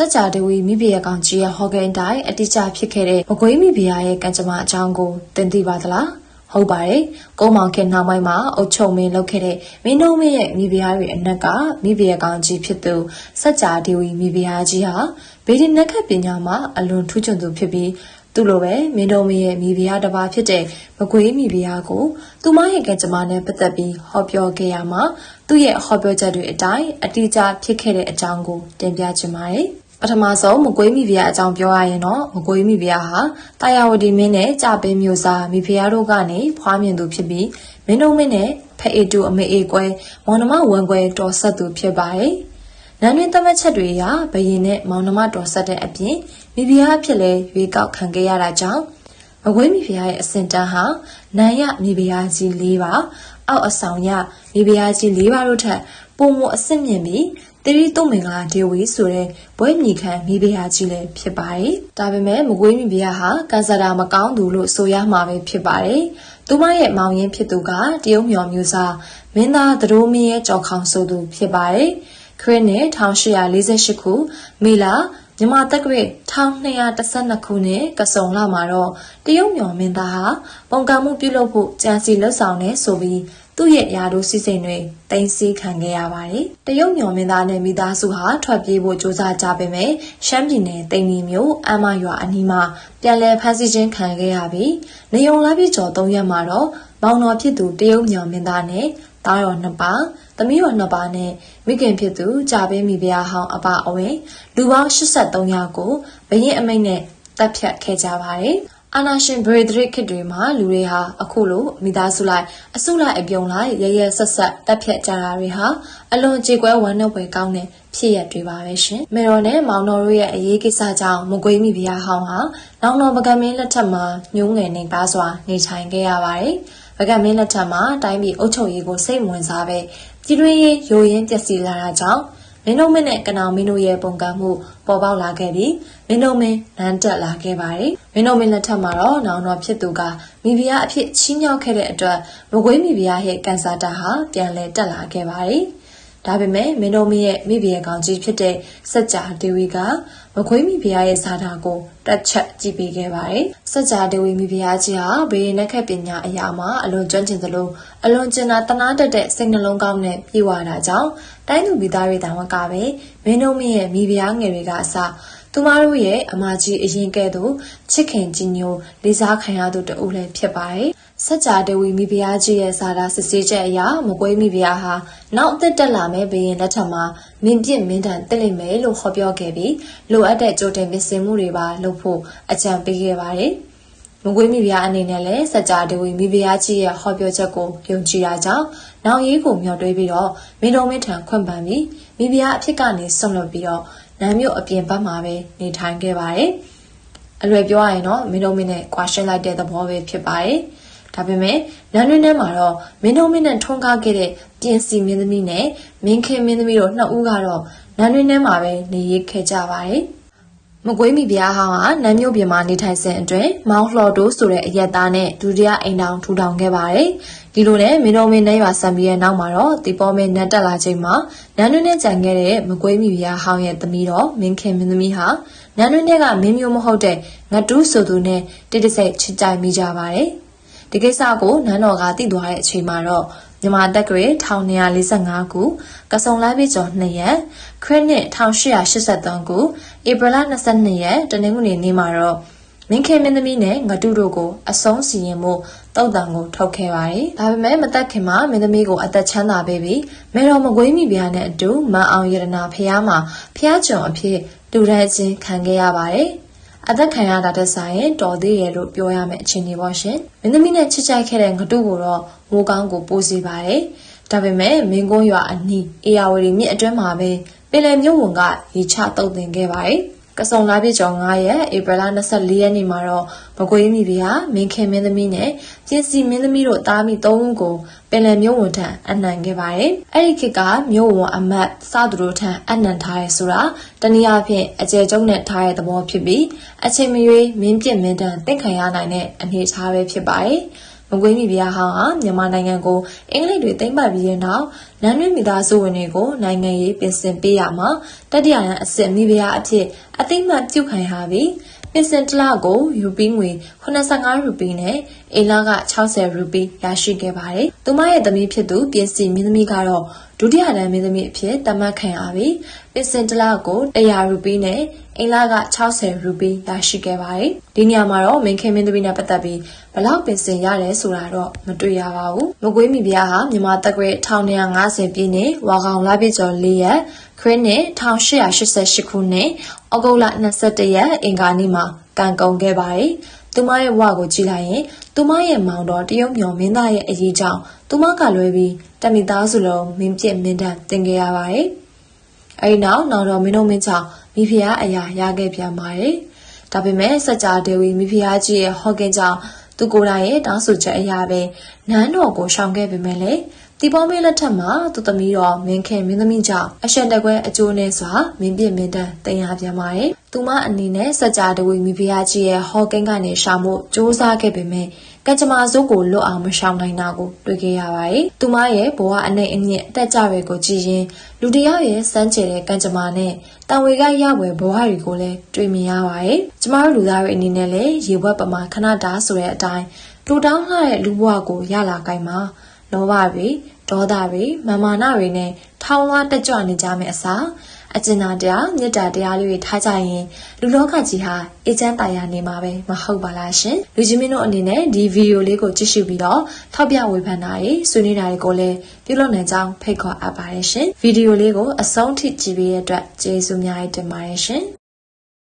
စကြဒေဝီမိဖုရားကောင်ကြီးရဲ့ဟော်ဂိန်တိုင်းအတိအကျဖြစ်ခဲ့တဲ့မကွေးမိဖုရားရဲ့ကံကြမ္မာအကြောင်းကိုတင်သိပါသလားဟုတ်ပါတယ်။ကုန်းမောင်ခင်နောက်ပိုင်းမှာအုတ်ချုံမင်းလုပ်ခဲ့တဲ့မင်းတို့မင်းရဲ့မိဖုရားတွေအနက်ကမိဖုရားကောင်ကြီးဖြစ်သူစကြဒေဝီမိဖုရားကြီးဟာဗေဒနက္ခပညာမှာအလွန်ထူးချွန်သူဖြစ်ပြီးသူလိုပဲမင်းတို့မင်းရဲ့မိဖုရားတစ်ပါးဖြစ်တဲ့မကွေးမိဖုရားကိုသူမရဲ့ကံကြမ္မာနဲ့ပတ်သက်ပြီးဟောပြောခဲ့ရမှာသူ့ရဲ့ဟောပြောချက်တွေအတိုင်းအတိအကျဖြစ်ခဲ့တဲ့အကြောင်းကိုတင်ပြချင်ပါတယ်။ ပထမဆုံးမကွေးမိဖုရားအကြောင်းပြောရရင်တော့မကွေးမိဖုရားဟာတာယာဝတီမင်းနဲ့ကြပင်းမျိုးစားမိဖုရားတို့ကနေဖွားမြင်သူဖြစ်ပြီးမင်းတို့မင်းနဲ့ဖအေတူအမေအေကွဲမောင်နှမဝန်ကွဲတော်ဆက်သူဖြစ်ပါတယ်။နန်းတွင်သတ်မှတ်ချက်တွေအရဘယင်နဲ့မောင်နှမတော်ဆက်တဲ့အပြင်မိဖုရားအဖြစ်လဲရွေးကောက်ခံခဲ့ရတာကြောင့်မကွေးမိဖုရားရဲ့အစင်တန်းဟာနန်းရမိဖုရားကြီး၄ပါးအောက်အဆောင်ရမိဖုရားကြီး၄ပါးတို့ထက်ပုံမအစ်စ်မြင့်ပြီး တရီတုံမင်္ဂလာဒေဝီဆိုတဲ့ဘွဲမြီခံမိဖုရားကြီးလည်းဖြစ်ပါတယ်။ဒါပေမဲ့မကွေးမိဖုရားဟာကန်ဆာတာမကောင်းသူလို့ဆိုရမှာပဲဖြစ်ပါတယ်။သူမရဲ့မောင်ရင်းဖြစ်သူကတရုတ်မြော်မျိုးစားမင်းသားသတို့မင်းရဲ့ကြော်ခေါင်ဆိုသူဖြစ်ပါတယ်။ခရစ်နှစ်1848ခုမေလာမြန်မာတက္ကရာ1212ခုနှစ်ကစုံလမှာတော့တရုတ်မြော်မင်းသားဟာပုံကံမှုပြုလုပ်ဖို့ကြံစီလှုပ်ဆောင်နေဆိုပြီး သူ့ရဲ့ယာတို့စီစိန်တွေတင်စီခံခဲ့ရပါတယ်။တရုတ်မြော်မင်းသားနဲ့မိသားစုဟာထွက်ပြေးဖို့ကြိုးစားကြပေမဲ့ရှမ်းပြည်နယ်တိန်နီမြို့အမရွာအနီးမှာပြန်လည်ဖမ်းဆီးခြင်းခံခဲ့ရပြီးနေုံလာပြည့်ကျော်၃ရက်မှာတော့မောင်တော်ဖြစ်သူတရုတ်မြော်မင်းသားနဲ့သားတော်နှစ်ပါးသမီးတော်နှစ်ပါးနဲ့မိခင်ဖြစ်သူကြာပေးမိဖုရားဟောင်းအပအဝင်လူပေါင်း83ယောက်ကိုဘရင်အမိန့်နဲ့တပ်ဖြတ်ခဲ့ကြပါတယ်။ အာနာရှင်ဗရေဒရစ်ခေတ်တွေမှာလူတွေဟာအခုလိုမိသားစုလိုက်အစုလိုက်အပြုံလိုက်ရရဆက်ဆက်တပ်ဖြတ်ကြတာတွေဟာအလွန်ကြေကွဲဝမ်းနည်းဖွယ်ကောင်းတဲ့ဖြစ်ရပ်တွေပါပဲရှင်။မေတော်နဲ့မောင်တော်တို့ရဲ့အရေးကိစ္စကြောင့်မကွေးမိဖုရားဟောင်းဟာနောင်တော်ပကံမင်းလက်ထက်မှာညှိုးငယ်နေပါစွာနေထိုင်ခဲ့ရပါတယ်။ပကံမင်းလက်ထက်မှာတိုင်းပြည်အုပ်ချုပ်ရေးကိုစိတ်ဝင်စားပဲပြည်တွင်းရေးယိုရင်းပျက်စီးလာတာကြောင့် မင်းတို့မင်းနဲ့ကနောင်မင်းတို့ရဲ့ပုံကံမှုပေါ်ပေါက်လာခဲ့ပြီးမင်းတို့မင်းလမ်းတက်လာခဲ့ပါတယ်မင်းတို့မင်းလက်ထက်မှာတော့နောင်တော်ဖြစ်သူကမိဖုရားအဖြစ်ချီးမြှောက်ခဲ့တဲ့အတွက်မကွေးမိဖုရားရဲ့ကန်ဆာတာဟာပြန်လည်တက်လာခဲ့ပါတယ်ဒါပေမဲ့မင်းတို့မင်းရဲ့မိဖုရားကောင်ကြီးဖြစ်တဲ့စัจ जा ဒေဝီကမခွေးမိဖုရားရဲ့ဇာတာကို တက်ချက်ကြည့်ပေးခဲ့ပါတယ်။စัจ जा ဒေဝီမိဖုရားကြီးဟာဘေးနက်ခက်ပညာအရာမှာအလွန်ကျွမ်းကျင်သလိုအလွန်ကျင်နာတနာတတ်တဲ့စိတ်နှလုံးကောင်းနဲ့ပြေဝတာကြောင့်တိုင်းသူပြည်သားတွေတောင်ကပဲမင်းတို့မင်းရဲ့မိဖုရားငယ်တွေကအစသူမတို့ရဲ့အမကြီးအရင်ကဲ့သို့ချစ်ခင်ကြည်ညိုလေးစားခံရသူတဦးလည်းဖြစ်ပါတယ်။စัจ जा ဒေဝီမိဖုရားကြီးရဲ့ဇာတာစစ်ဆေးချက်အရမကွေးမိဖုရားဟာနောက်အသက်တက်လာမဲ့ဘရင်လက်ထက်မှာမင်းပြစ်မင်းတန်တက်လိမ့်မယ်လို့ဟောပြောခဲ့ပြီးလိုအပ်တဲ့ကြိုတင်ပြင်ဆင်မှုတွေပါလုပ် ဖို့အကြံပေးခဲ့ပါတယ်။မကွေးမိဖုရားအနေနဲ့လည်းစัจ जा ဒေဝီမိဖုရားကြီးရဲ့ဟောပြောချက်ကိုယုံကြည်တာကြောင့်နောက်ရေးကိုမျှော်တွေးပြီးတော့မင်းတော်မင်းထံခွင့်ပန်ပြီးမိဖုရားအဖြစ်ကနေဆုံးလွတ်ပြီးတော့နန်းမြို့အပြင်ဘက်မှာပဲနေထိုင်ခဲ့ပါတယ်။အလွယ်ပြောရရင်တော့မင်းတို့မင်းနဲ့ကွာရှင်းလိုက်တဲ့သဘောပဲဖြစ်ပါတယ်။ဒါပေမဲ့နန်းတွင်းထဲမှာတော့မင်းတို့မင်းနဲ့ထုံးကားခဲ့တဲ့ပြင်စီမင်းသမီးနဲ့မင်းခင်မင်းသမီးတို့နှစ်ဦးကတော့နန်းတွင်းထဲမှာပဲနေရခဲ့ကြပါတယ်။ မကွေးမိဖုရားဟောင်းဟာနန်းမြို့ပြင်မှာနေထိုင်စဉ်အတွင်းမောင်လှော်တိုးဆိုတဲ့အရက်သားနဲ့ဒုတိယအိမ်တောင်ထူထောင်ခဲ့ပါတယ်။ဒီလိုနဲ့မင်းတော်မင်းနဲ့ရွာဆံပြီးရဲ့နောက်မှာတော့ဒီပေါ်မင်းနတ်တက်လာချိန်မှာနန်းတွင်းနဲ့ကြံခဲ့တဲ့မကွေးမိဖုရားဟောင်းရဲ့သမီးတော်မင်းခင်မင်းသမီးဟာနန်းတွင်းထဲကမင်းမျိုးမဟုတ်တဲ့ငတူးဆိုသူနဲ့တိတိစိတ်ချစ်ကြိုက်မိကြပါတယ်။ဒီကိစ္စကိုနန်းတော်ကသိသွားတဲ့အချိန်မှာတော့မြန်မာတက္ကရာ1245ခုကစုံလပြည့်ကျော်2ရက်ခရစ်နှစ်1883ခု ဧပြီလ22ရက်တနင်္ဂနွေနေ့မှာတော့မင်းခင်မင်းသမီးနဲ့ငတူတို့ကိုအဆုံးစီရင်မှုတုတ်တန်ကိုထုတ်ခဲ့ပါတယ်။ဒါပေမဲ့မတက်ခင်မှာမင်းသမီးကိုအသက်ချမ်းသာပေးပြီးမေတော်မကွေးမိဖုရားနဲ့အတူမန်အောင်ရတနာဖះမှာဖះကျွန်အဖြစ်တူတဲ့ချင်းခံခဲ့ရပါတယ်။အသက်ခံရတာတက်ဆိုင်တော်သေးရဲ့လို့ပြောရမယ့်အခြေအနေပေါ့ရှင်။မင်းသမီးနဲ့ချစ်ကြိုက်ခဲ့တဲ့ငတုကိုတော့မိုးကောင်းကိုပိုးစီပါတယ်။ဒါပေမဲ့မင်းကုန်းရွာအနီးအေယာဝတီမြစ်အတွင်းမှာပဲ ပင်လယ်မြို့ဝန်ကရေချတုတ်တင်ခဲ့ပါတယ်။ကစုံလာပြည့်ကျော်9ရက်ဧပြီလ24ရက်နေ့မှာတော့မကွေးမိဖုရားမင်းခင်မင်းသမီးနဲ့ကျင်းစီမင်းသမီးတို့သားမိ၃ဦးကိုပင်လယ်မြို့ဝန်ထံအနှံခဲ့ပါတယ်။အဲ့ဒီခေတ်ကမြို့ဝန်အမတ်စသူတို့ထံအနှံထားရဲဆိုတာတနည်းအားဖြင့်အကျယ်ကျုံနဲ့ထားတဲ့သဘောဖြစ်ပြီးအချိန်မရွေးမင်းပြစ်မင်းတန်တင့်ခံရနိုင်တဲ့အနေအထားပဲဖြစ်ပါတယ်။ မကွေးမိဖုရားဟောင်းဟာမြန်မာနိုင်ငံကိုအင်္ဂလိပ်တွေသိမ်းပိုက်ပြီးတဲ့နောက်နန်းတွင်းမိသားစုဝင်တွေကိုနိုင်ငံရေးပြင်ဆင်ပေးရမှာတတိယရန်အစစ်မိဖုရားအဖြစ်အသိမှတ်ပြုခံရပြီး ပြင်ဆင်တလကိုယူပီငွေ85ရူပီနဲ့အိမ်လက60ရူပီရရှိခဲ့ပါတယ်။သူမရဲ့သမီးဖြစ်သူပြင်စီမင်းသမီးကတော့ဒုတိယတန်းမင်းသမီးအဖြစ်တတ်မှတ်ခံရပြီးပြင်ဆင်တလကို100ရူပီနဲ့အိမ်လက60ရူပီရရှိခဲ့ပါတယ်။ဒီနေရာမှာတော့မင်းခင်မင်းသမီးနဲ့ပတ်သက်ပြီးဘလောက်ပြင်ဆင်ရတယ်ဆိုတာတော့မတွေ့ရပါဘူး။မကွေးမိဖုရားဟာမြန်မာတက္ကရာ1950ပြည့်နှစ်ဝါကောင်လပြည့်ကျော်၄ရက် ခရစ်နှစ်1888ခုနှစ်ဩဂုတ်လ21ရက်အင်္ဂါနေ့မှာကံကုန်ခဲ့ပါတယ်။သူမရဲ့ဘဝကိုကြည့်လိုက်ရင်သူမရဲ့မောင်တော်တရုတ်မြော်မင်းသားရဲ့အရေးကြောင့်သူမကလွဲပြီးတမိသားစုလုံးမင်းပြစ်မင်းတန်တင်ခဲ့ရပါတယ်။အဲဒီနောက်နောင်တော်မင်းတို့မင်းကြောင့်မိဖုရားအရာရခဲ့ပြန်ပါတယ်။ဒါပေမဲ့စကြဒေဝီမိဖုရားကြီးရဲ့ဟော့ကင်ကြောင့်သူကိုယ်တိုင်ရဲ့တောင်းဆိုချက်အရာပဲနန်းတော်ကိုရှောင်ခဲ့ပေမဲ့လေ တီပေါ်မင်းလက်ထက်မှာသူသမီးတော်မင်းခင်မင်းသမီးကြောင့်အရှက်တကွဲအကျိုးနဲ့စွာမင်းပြစ်မင်းတန်တင်ရပြန်ပါတယ်။သူမအနေနဲ့စကြတဝီမိဖုရားကြီးရဲ့ဟော့ကင်းကနေရှာမှုစူးစမ်းခဲ့ပေမဲ့ကကြမ္မာစိုးကိုလွတ်အောင်မရှောင်နိုင်တာကိုတွေ့ခဲ့ရပါတယ်။သူမရဲ့ဘဝအနေအမြင့်အသက်ကြွယ်ကိုကြည်ရင်လူတစ်ယောက်ရဲ့စမ်းကြယ်တဲ့ကံကြမ္မာနဲ့တန်ဝေကရဝယ်ဘဝတွေကိုလည်းတွေ့မြင်ရပါတယ်။ကျမတို့လူသားတွေအနေနဲ့လည်းရေဘွက်ပမာခဏတာဆိုတဲ့အတိုင်းလူတောင်းလှတဲ့လူဘဝကိုရလာကြမှာ လောဘတွေဒေါသတွေမာမာနတွေနဲ့ထောင်းလွှားတက်ကြွနေကြမယ့်အစားအကျဉ်းသားတရားမေတ္တာတရားလေးတွေထားကြရင်လူလောကကြီးဟာအေးချမ်းတာယာနေမှာပဲမဟုတ်ပါလားရှင်လူကြီးမင်းတို့အနေနဲ့ဒီဗီဒီယိုလေးကိုကြည့်ရှုပြီးတော့ထောက်ပြဝေဖန်တာတွေဆွေးနွေးတာတွေကိုလည်းပြုလုပ်နိုင်ကြောင်းဖိတ်ခေါ်အပ်ပါတယ်ရှင်ဗီဒီယိုလေးကိုအဆုံးထိကြည့်ပြီးတဲ့အတွက်ကျေးဇူးများတင်ပါတယ်ရှင်